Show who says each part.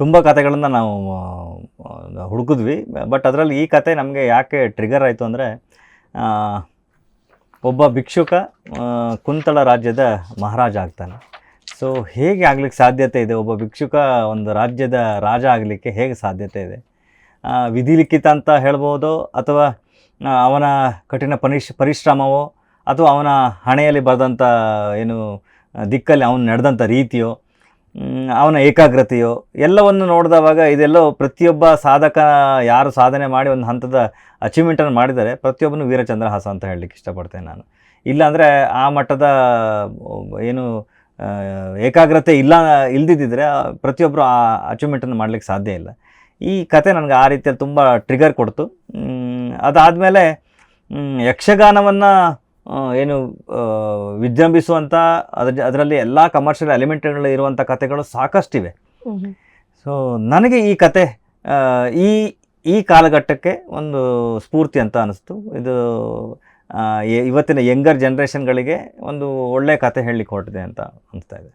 Speaker 1: ತುಂಬ ಕತೆಗಳನ್ನು ನಾವು ಹುಡುಕಿದ್ವಿ. ಬಟ್ ಅದರಲ್ಲಿ ಈ ಕತೆ ನಮಗೆ ಯಾಕೆ ಟ್ರಿಗರ್ ಆಯಿತು ಅಂದರೆ ಒಬ್ಬ ಭಿಕ್ಷುಕ ಕುಂತಳ ರಾಜ್ಯದ ಮಹಾರಾಜ ಆಗ್ತಾನೆ. ಸೊ ಹೇಗೆ ಆಗ್ಲಿಕ್ಕೆ ಸಾಧ್ಯತೆ ಇದೆ? ಒಬ್ಬ ಭಿಕ್ಷುಕ ಒಂದು ರಾಜ್ಯದ ರಾಜ ಆಗಲಿಕ್ಕೆ ಹೇಗೆ ಸಾಧ್ಯತೆ ಇದೆ? ವಿಧಿಲಿಖಿತ ಅಂತ ಹೇಳ್ಬೋದು, ಅಥವಾ ಅವನ ಕಠಿಣ ಪರಿಶ್ ಪರಿಶ್ರಮವೋ, ಅಥವಾ ಅವನ ಹಣೆಯಲ್ಲಿ ಬರೆದಂಥ ಏನು ದಿಕ್ಕಲ್ಲಿ ಅವನು ನಡೆದಂಥ ರೀತಿಯೋ ಅವನ ಏಕಾಗ್ರತೆಯೋ, ಎಲ್ಲವನ್ನು ನೋಡಿದವಾಗ ಇದೆಲ್ಲೋ ಪ್ರತಿಯೊಬ್ಬ ಸಾಧಕ ಯಾರು ಸಾಧನೆ ಮಾಡಿ ಒಂದು ಹಂತದ ಅಚೀವ್ಮೆಂಟನ್ನು ಮಾಡಿದ್ದಾರೆ. ಪ್ರತಿಯೊಬ್ಬನು ವೀರಚಂದ್ರಹಾಸ ಅಂತ ಹೇಳಲಿಕ್ಕೆ ಇಷ್ಟಪಡ್ತೇನೆ ನಾನು. ಇಲ್ಲಾಂದರೆ ಆ ಮಟ್ಟದ, ಏನು ಏಕಾಗ್ರತೆ ಇಲ್ಲ ಇಲ್ದಿದ್ದರೆ ಪ್ರತಿಯೊಬ್ಬರು ಆ ಅಚೀವ್ಮೆಂಟನ್ನು ಮಾಡಲಿಕ್ಕೆ ಸಾಧ್ಯ ಇಲ್ಲ. ಈ ಕತೆ ನನಗೆ ಆ ರೀತಿಯಲ್ಲಿ ತುಂಬ ಟ್ರಿಗರ್ ಕೊಡ್ತು. ಅದಾದಮೇಲೆ ಯಕ್ಷಗಾನವನ್ನು ಏನು ವಿಜೃಂಭಿಸುವಂಥ ಅದ್ರ ಅದರಲ್ಲಿ ಎಲ್ಲ ಕಮರ್ಷಿಯಲ್ ಎಲಿಮೆಂಟ್ಗಳು ಇರುವಂಥ ಕಥೆಗಳು ಸಾಕಷ್ಟಿವೆ. ಸೊ ನನಗೆ ಈ ಕತೆ ಈ ಈ ಕಾಲಘಟ್ಟಕ್ಕೆ ಒಂದು ಸ್ಫೂರ್ತಿ ಅಂತ ಅನಿಸ್ತು. ಇದು ಇವತ್ತಿನ ಯಂಗರ್ ಜನ್ರೇಷನ್ಗಳಿಗೆ ಒಂದು ಒಳ್ಳೆಯ ಕತೆ ಹೇಳಲಿಕ್ಕೆ ಹೊರಟಿದೆ ಅಂತ ಅನಿಸ್ತಾ ಇದೆ.